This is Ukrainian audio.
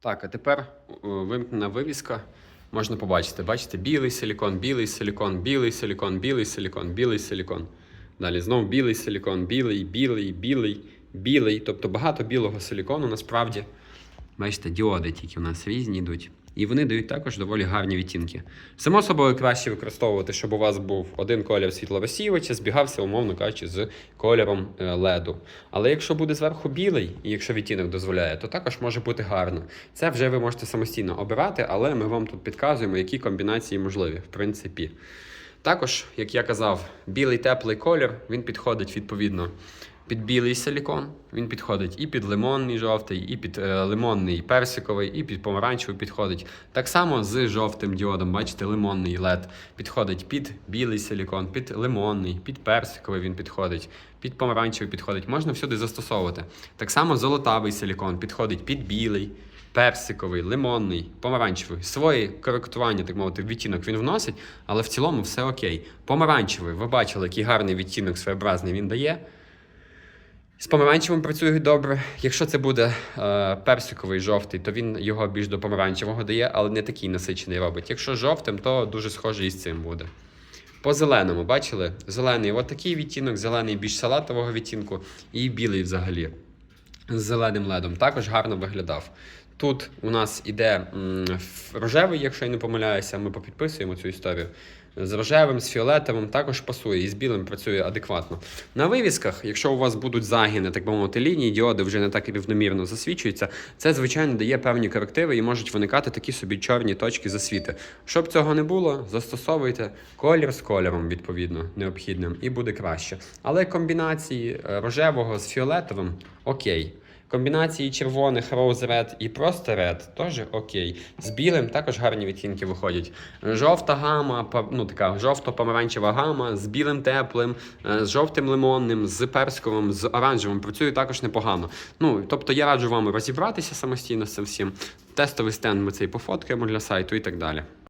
Так, а тепер е, вимкнена вивіска. Можна побачити. Бачите, білий силікон, білий силікон, білий силікон, білий силікон, білий силікон. Далі знову білий силікон, білий, білий, білий, білий. Тобто багато білого силікону насправді. Бачите, діоди тільки у нас різні йдуть. І вони дають також доволі гарні відтінки. Само собою краще використовувати, щоб у вас був один колір світлорозсіювача, збігався, умовно кажучи, з кольором е, леду. Але якщо буде зверху білий, і якщо відтінок дозволяє, то також може бути гарно. Це вже ви можете самостійно обирати, але ми вам тут підказуємо, які комбінації можливі, в принципі. Також, як я казав, білий теплий колір він підходить відповідно під білий силікон. Він підходить і під лимонний жовтий, і під е, лимонний персиковий, і під помаранчевий підходить. Так само з жовтим діодом, бачите, лимонний LED підходить під білий силікон, під лимонний, під персиковий він підходить, під помаранчевий підходить. Можна всюди застосовувати. Так само золотавий силікон підходить під білий. Персиковий, лимонний, помаранчевий. Свої коректування, так мовити, відтінок він вносить, але в цілому все окей. Помаранчевий, ви бачили, який гарний відтінок своєобразний він дає. З помаранчевим працює добре. Якщо це буде е, персиковий жовтий, то він його більш до помаранчевого дає, але не такий насичений робить. Якщо жовтим, то дуже схоже із цим буде. По зеленому, бачили? Зелений отакий відтінок, зелений більш салатового відтінку, і білий взагалі з зеленим ледом також гарно виглядав. Тут у нас іде рожевий, якщо я не помиляюся, ми попідписуємо цю історію. З рожевим, з фіолетовим також пасує, і з білим працює адекватно. На вивісках, якщо у вас будуть загини, так би мовити, лінії, діоди вже не так рівномірно засвічуються, це, звичайно, дає певні корективи і можуть виникати такі собі чорні точки засвіти. Щоб цього не було, застосовуйте колір з кольором, відповідно, необхідним, і буде краще. Але комбінації е, рожевого з фіолетовим окей. Комбінації червоних Rose Red і просто Red теж окей. З білим також гарні відтінки виходять. Жовта гама, ну така жовто-помаранчева гама з білим теплим, е, з жовтим лимонним, з персиковим, з оранжевим працює також непогано. Ну, тобто я раджу вам розібратися самостійно з цим всім. Тестовий стенд ми цей пофоткаємо для сайту і так далі.